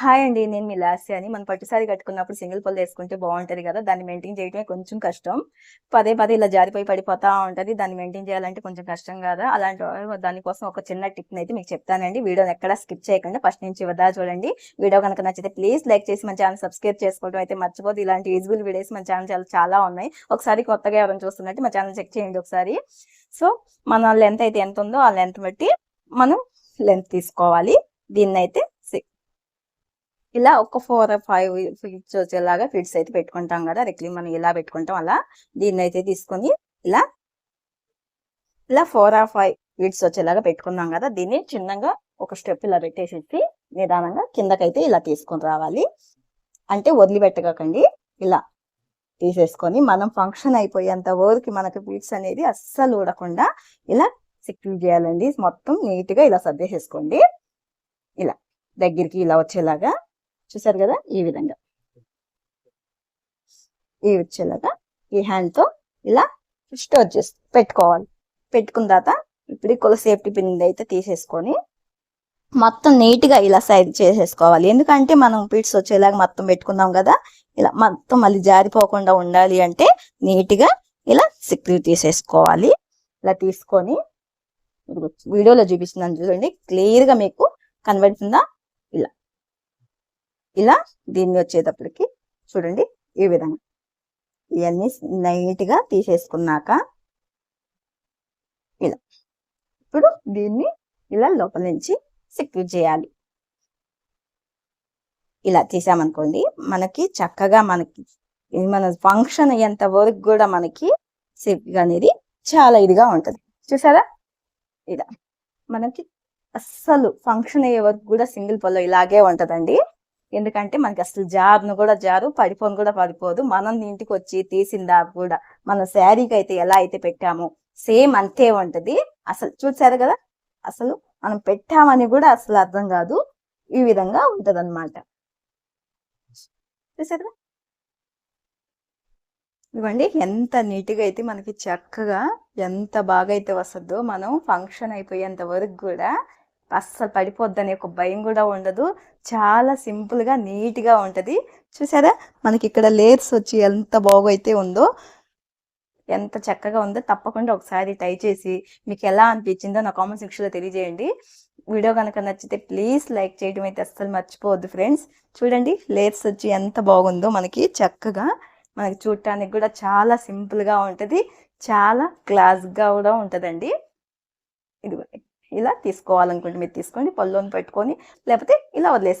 Hi అండి. నేను మీ లాస్య అని. మనం పట్టుసారి కట్టుకున్నప్పుడు సింగిల్ పళ్ళు వేసుకుంటే బాగుంటది కదా. దాన్ని మెయింటైన్ చేయడమే కొంచెం కష్టం. పదే పదే ఇలా జారిపోయి పడిపోతా ఉంటది. దాన్ని మెయింటైన్ చేయాలంటే కొంచెం కష్టం కదా. అలాంటి దానికోసం ఒక చిన్న టిప్ అయితే మీకు చెప్తానండి. వీడియోని ఎక్కడ స్కిప్ చేయకుండా ఫస్ట్ నుంచి వద్దా చూడండి. వీడియో కనుక నచ్చితే ప్లీజ్ లైక్ చేసి మన ఛానల్ సబ్స్క్రైబ్ చేసుకోవడం అయితే మర్చిపోదు ఇలాంటి యూజ్ఫుల్ వీడియోస్ మన ఛానల్ చాలా చాలా ఉన్నాయి. ఒకసారి కొత్తగా ఎవరైనా చూస్తున్నట్టు మా ఛానల్ చెక్ చేయండి ఒకసారి. సో మన లెంత్ అయితే ఎంత ఉందో ఆ లెంత్ బట్టి మనం లెంత్ తీసుకోవాలి. దీన్ని అయితే ఇలా ఒక ఫోర్ ఫైవ్ ఫిట్స్ వచ్చేలాగా ఫిట్స్ అయితే పెట్టుకుంటాం కదా రెక్లీ మనం ఇలా పెట్టుకుంటాం అలా. దీన్ని అయితే తీసుకొని ఇలా ఇలా ఫోర్ ఆర్ ఫైవ్ ఫిట్స్ వచ్చేలాగా పెట్టుకున్నాం కదా దీన్ని చిన్నగా ఒక స్టెప్ ఇలా పెట్టేసేసి నిదానంగా కిందకైతే ఇలా తీసుకొని రావాలి. అంటే వదిలిపెట్టకండి ఇలా తీసేసుకొని మనం ఫంక్షన్ అయిపోయేంత వరకు మనకు ఫీడ్స్ అనేది అస్సలు ఊడకుండా ఇలా సెక్యూర్ చేయాలండి. మొత్తం నీట్గా ఇలా సర్దేసేసుకోండి. ఇలా దగ్గరికి ఇలా వచ్చేలాగా చూసారు కదా? ఈ విధంగా. ఈ వచ్చేలాగా ఈ హ్యాండ్తో ఇలా స్టోర్ చేసి పెట్టుకోవాలి. పెట్టుకున్న తర్వాత ఇప్పుడు కొల సేఫ్టీ పిన్ అయితే తీసేసుకొని మొత్తం నీట్గా ఇలా సైడ్ చేసేసుకోవాలి. ఎందుకంటే మనం పీట్స్ వచ్చేలాగా మొత్తం పెట్టుకున్నాం కదా? ఇలా మొత్తం మళ్ళీ జారిపోకుండా ఉండాలి అంటే నీట్గా ఇలా సెక్యూర్ తీసేసుకోవాలి. ఇలా తీసుకొని వీడియోలో చూపిస్తున్నాను చూడండి. క్లియర్గా మీకు కనబడుతుందా? ఇలా. ఇలా దీన్ని వచ్చేటప్పటికి చూడండి ఈ విధంగా. ఇవన్నీ నైట్గా తీసేసుకున్నాక ఇలా. ఇప్పుడు దీన్ని ఇలా లోపల నుంచి సెక్యూర్ చేయాలి. ఇలా తీసామనుకోండి మనకి చక్కగా మనకి మన ఫంక్షన్ అయ్యేంత వరకు కూడా మనకి సేఫ్టీ అనేది చాలా ఇదిగా ఉంటుంది. చూసారా? ఇలా. మనకి అస్సలు ఫంక్షన్ అయ్యే వరకు కూడా సింగిల్ పళ్ళు ఇలాగే ఉంటదండి. ఎందుకంటే మనకి అసలు జారును కూడా జారు పడిపోను కూడా పడిపోదు. మనం ఇంటికి వచ్చి తీసిందా కూడా మన శారీకి అయితే ఎలా అయితే పెట్టామో సేమ్ అంతే ఉంటది. అసలు చూసారు కదా? అసలు మనం పెట్టామని కూడా అసలు అర్థం కాదు. ఈ విధంగా ఉంటది అనమాట చూసారు ఇవ్వండి ఎంత నీట్గా అయితే మనకి చక్కగా ఎంత బాగా అయితే వస్తుందో మనం ఫంక్షన్ అయిపోయేంత వరకు కూడా అస్సలు పడిపోద్దనే ఒక భయం కూడా ఉండదు. చాలా సింపుల్గా నీట్గా ఉంటుంది. చూసారా? మనకి ఇక్కడ లేయర్స్ వచ్చి ఎంత బాగైతే ఉందో ఎంత చక్కగా ఉందో తప్పకుండా ఒకసారి ట్రై చేసి మీకు ఎలా అనిపించిందో నా కామెంట్ సెక్షన్లో తెలియజేయండి. వీడియో కనుక నచ్చితే ప్లీజ్ లైక్ చేయడం అయితే అస్సలు మర్చిపోవద్దు ఫ్రెండ్స్. చూడండి లేయర్స్ వచ్చి ఎంత బాగుందో మనకి చక్కగా మనకి చూడటానికి కూడా చాలా సింపుల్గా ఉంటుంది. చాలా క్లాస్గా కూడా ఉంటుందండి. ఇలా తీసుకోవాలనుకుంటే మీరు తీసుకోండి పళ్ళుని పెట్టుకొని లేకపోతే ఇలా వదిలేసారు